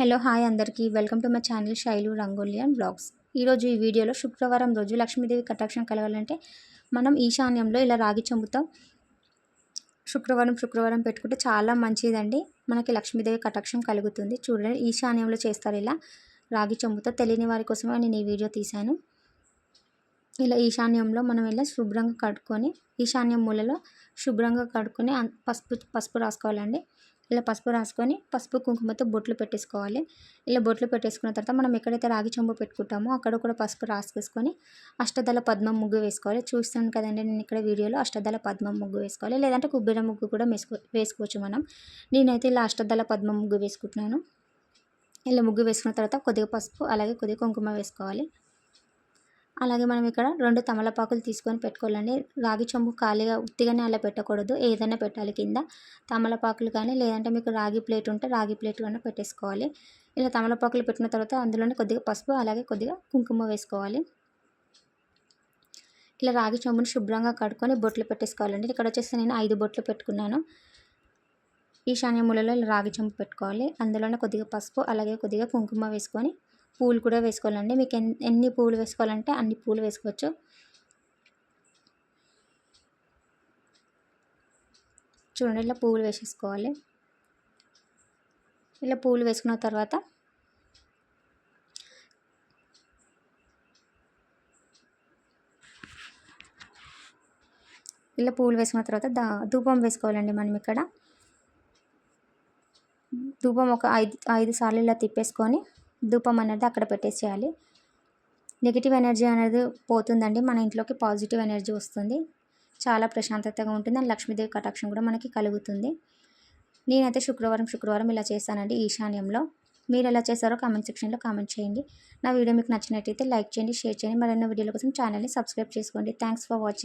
Hello hi అందరికీ. Welcome to my channel Shailu Rangoli and vlogs. ఈరోజు ఈ వీడియోలో శుక్రవారం రోజు లక్ష్మీదేవి కటాక్షం కలగాలంటే మనం ఈశాన్యంలో ఇలా రాగి చెంబుతో శుక్రవారం శుక్రవారం పెట్టుకుంటే చాలా మంచిదండి. మనకి లక్ష్మీదేవి కటాక్షం కలుగుతుంది. చూడండి ఈశాన్యంలో చేస్తారు ఇలా రాగి చెంబుతో తెలియని వారి కోసమే నేను ఈ వీడియో తీశాను. ఇలా ఈశాన్యంలో మనం ఇలా శుభ్రంగా కడుక్కొని ఈశాన్య మూలలో శుభ్రంగా కడుక్కొని పసుపు పసుపు రాసుకోవాలండి. ఇలా పసుపు రాసుకొని పసుపు కుంకుమతో బొట్లు పెట్టేసుకోవాలి. ఇలా బొట్లు పెట్టేసుకున్న తర్వాత మనం ఎక్కడైతే రాగి చెంబు పెట్టుకుంటామో అక్కడ కూడా పసుపు రాసుకేసుకొని అష్టదళ పద్మం ముగ్గు వేసుకోవాలి. చూస్తాను కదండి నేను ఇక్కడ వీడియోలో అష్టదళ పద్మం ముగ్గు వేసుకోవాలి. లేదంటే కుబ్బెర ముగ్గు కూడా వేసుకో వేసుకోవచ్చు మనం. నేనైతే ఇలా అష్టదళ పద్మం ముగ్గు వేసుకుంటున్నాను. ఇలా ముగ్గు వేసుకున్న తర్వాత కొద్దిగా పసుపు అలాగే కొద్దిగా కుంకుమ వేసుకోవాలి. అలాగే మనం ఇక్కడ రెండు తమలపాకులు తీసుకొని పెట్టుకోవాలండి. రాగి చెంబు ఖాళీగా ఉత్తిగానే అలా పెట్టకూడదు. ఏదైనా పెట్టాలి కింద. తమలపాకులు కానీ లేదంటే మీకు రాగి ప్లేట్ ఉంటే రాగి ప్లేట్ కానీ పెట్టేసుకోవాలి. ఇలా తమలపాకులు పెట్టిన తర్వాత అందులోనే కొద్దిగా పసుపు అలాగే కొద్దిగా కుంకుమ వేసుకోవాలి. ఇలా రాగి చెంబుని శుభ్రంగా కడుక్కొని బొట్లు పెట్టేసుకోవాలండి. ఇక్కడ వచ్చేసి నేను ఐదు బొట్లు పెట్టుకున్నాను. ఈశాన్య మూలలో రాగి చెంబు పెట్టుకోవాలి. అందులోనే కొద్దిగా పసుపు అలాగే కొద్దిగా కుంకుమ వేసుకొని పూలు కూడా వేసుకోవాలండి. మీకు ఎన్ని పూలు వేసుకోవాలంటే అన్ని పూలు వేసుకోవచ్చు. చూడండి ఇలా పూలు వేసేసుకోవాలి. ఇలా పూలు వేసుకున్న తర్వాత ఇలా పూలు వేసుకున్న తర్వాత దా ధూపం వేసుకోవాలండి మనం ఇక్కడ. ధూపం ఒక ఐదు ఐదు సార్లు ఇలా తిప్పేసుకొని ధూపం అనేది అక్కడ పెట్టేసేయాలి. నెగిటివ్ ఎనర్జీ అనేది పోతుందండి. మన ఇంట్లోకి పాజిటివ్ ఎనర్జీ వస్తుంది. చాలా ప్రశాంతతగా ఉంటుంది. అండ్ లక్ష్మీదేవి కటాక్షం కూడా మనకి కలుగుతుంది. నేనైతే శుక్రవారం శుక్రవారం ఇలా చేస్తానండి ఈశాన్యంలో. మీరు ఎలా చేస్తారో కామెంట్ సెక్షన్లో కామెంట్ చేయండి. నా వీడియో మీకు నచ్చినట్టయితే లైక్ చేయండి షేర్ చేయండి. మరెన్నో వీడియోల కోసం ఛానల్ని సబ్స్క్రైబ్ చేసుకోండి. Thanks for watching